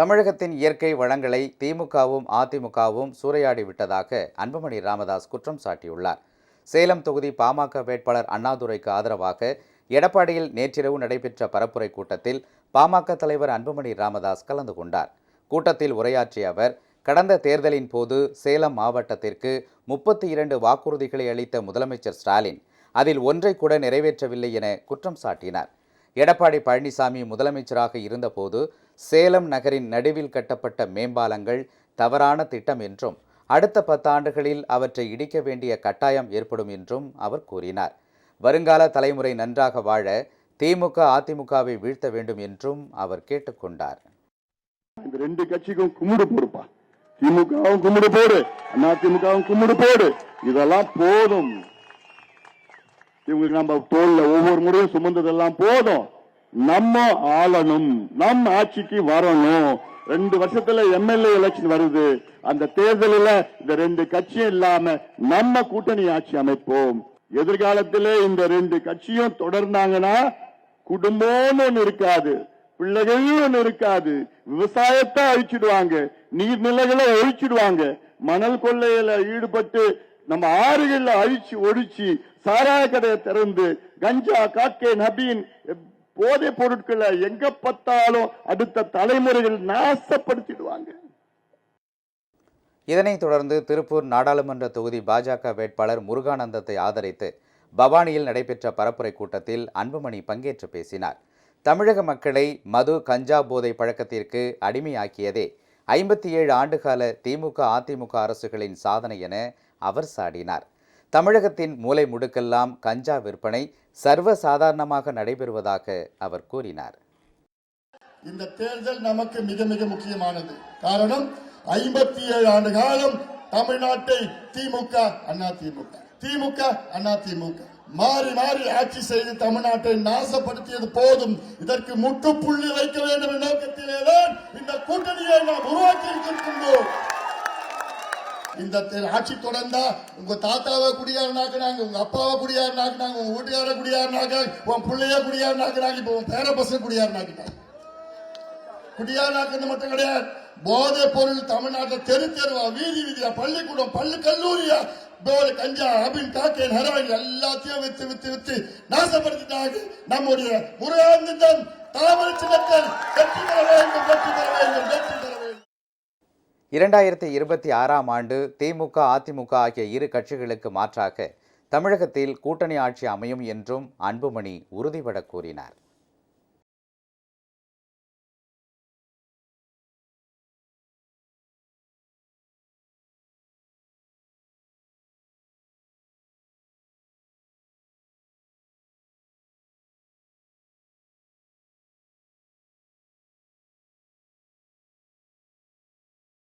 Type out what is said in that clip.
தமிழகத்தின் இயற்கை வளங்களை திமுகவும் அதிமுகவும் சூறையாடி விட்டதாக அன்புமணி ராமதாஸ் குற்றம் சாட்டியுள்ளார். சேலம் தொகுதி பாமக வேட்பாளர் அண்ணாதுரைக்கு ஆதரவாக எடப்பாடியில் நேற்றிரவு நடைபெற்ற பரப்புரை கூட்டத்தில் பாமக தலைவர் அன்புமணி ராமதாஸ் கலந்து கொண்டார். கூட்டத்தில் உரையாற்றிய அவர் கடந்த தேர்தலின் போது சேலம் மாவட்டத்திற்கு முப்பத்தி இரண்டு வாக்குறுதிகளை அளித்த முதலமைச்சர் ஸ்டாலின் அதில் ஒன்றை கூட நிறைவேற்றவில்லை என குற்றம் சாட்டினார். எடப்பாடி பழனிசாமி முதலமைச்சராக இருந்தபோது சேலம் நகரின் நடுவில் கட்டப்பட்ட மேம்பாலங்கள் தவறான திட்டம் என்றும் அடுத்த பத்தாண்டுகளில் அவற்றை இடிக்க வேண்டிய கட்டாயம் ஏற்படும் என்றும் அவர் கூறினார். வருங்கால தலைமுறை நன்றாக வாழ திமுக அதிமுகவை வீழ்த்த வேண்டும் என்றும் அவர் கேட்டுக்கொண்டார். இந்த ரெண்டு கட்சிக்கும் கும்பிடு போடுப்பா. திமுகவும் கும்பிடு போடு அதிமுகவும் கும்பிடு போடு. இதெல்லாம் போதும். இவங்களுக்கு நம்ம தோல்ல ஒவ்வொரு முறையும் சுமந்ததெல்லாம் போதும். நம்ம ஆளணும். நம் ஆட்சிக்கு வரணும். ரெண்டு வருஷத்துல எம்எல்ஏ எலெக்ஷன் வருது. அந்த தேர்தலில் இந்த ரெண்டு கட்சியும் இல்லாம நம்ம கூட்டணி ஆட்சி அமைப்போம். எதிர்காலத்திலே இந்த ரெண்டு கட்சியும் தொடர்ந்தாங்கன்னா குடும்பம்னு ஒண்ணு இருக்காது. பிள்ளைகளும் ஒண்ணு இருக்காது. விவசாயத்தை அழிச்சிடுவாங்க. நீர்நிலைகளை ஒழிச்சிடுவாங்க. மணல் கொள்ளையில ஈடுபட்டு நம்ம ஆறுகள்ல அழிச்சு ஒழிச்சு சாராய கடையை திறந்து கஞ்சா காக்கே நபீன் போதைப் பொருட்களை எங்க பார்த்தாலும் அடுத்த தலைமுறைகள் நாசப்படுத்திடுவாங்க. இதனைத் தொடர்ந்து திருப்பூர் நாடாளுமன்ற தொகுதி பாஜக வேட்பாளர் முருகானந்தத்தை ஆதரித்து பவானியில் நடைபெற்ற பரப்புரை கூட்டத்தில் அன்புமணி பங்கேற்று பேசினார். தமிழக மக்களை மது கஞ்சா போதை பழக்கத்திற்கு அடிமையாக்கியதே ஐம்பத்தி ஏழு ஆண்டுகால திமுக அதிமுக அரசுகளின் சாதனை என அவர் சாடினார். தமிழகத்தின் மூலை முடுக்கெல்லாம் கஞ்சா விற்பனை சர்வ சாதாரணமாக நடைபெறுவதாக அவர் கூறினார். இந்த தேர்தல் நமக்கு மிக மிக முக்கியமானது. காரணம் ஐம்பத்தி ஏழு ஆண்டு காலம் தமிழ்நாட்டை திமுக அண்ணா திமுக திமுக அண்ணா திமுக. மாறி மாறி ஆட்சி செய்து தமிழ்நாட்டை நாசப்படுத்தியது போதும். இதற்கு முற்றுப்புள்ளி வைக்க வேண்டும் நோக்கத்திலேதான் இந்த கூட்டணியை நாம் உருவாக்கி இருக்கின்றோம் இந்த ஆட்சி தொடர்ந்தா உங்க தாத்தாவை குடியாரனாக்குனாங்க உங்க அப்பாவை குடியாரனாக்குனாங்க உங்க வீட்டுக்கார குடியாரனாக்க உன் பிள்ளைய குடியாரனாக்குனாங்க இப்ப உன் பேர பசங்க குடியாருனாக்கிட்டாங்க குடியாருனாக்குறது மட்டும் கிடையாது. போதை பொருள் தமிழ்நாட்டில் தெரு தெருவா வீதி வீதியா பள்ளிக்கூடம் பள்ளி கல்லூரியா போதை கஞ்சா அபின் காக்கேன் ஹெரோயின் எல்லாத்தையும் வித்து வித்து வித்து நாசப்படுத்திட்டாங்க நம்முடைய முருகானந்தம் தாமரை சின்னத்தில் வெற்றி பெற வேண்டும் வெற்றி பெற வேண்டும் வெற்றி பெற இரண்டாயிரத்தி இருபத்தி ஆறாம் ஆண்டு திமுக அதிமுக ஆகிய இரு கட்சிகளுக்கு மாற்றாக தமிழகத்தில் கூட்டணி ஆட்சி அமையும் என்றும் அன்புமணி உறுதிபட கூறினார்.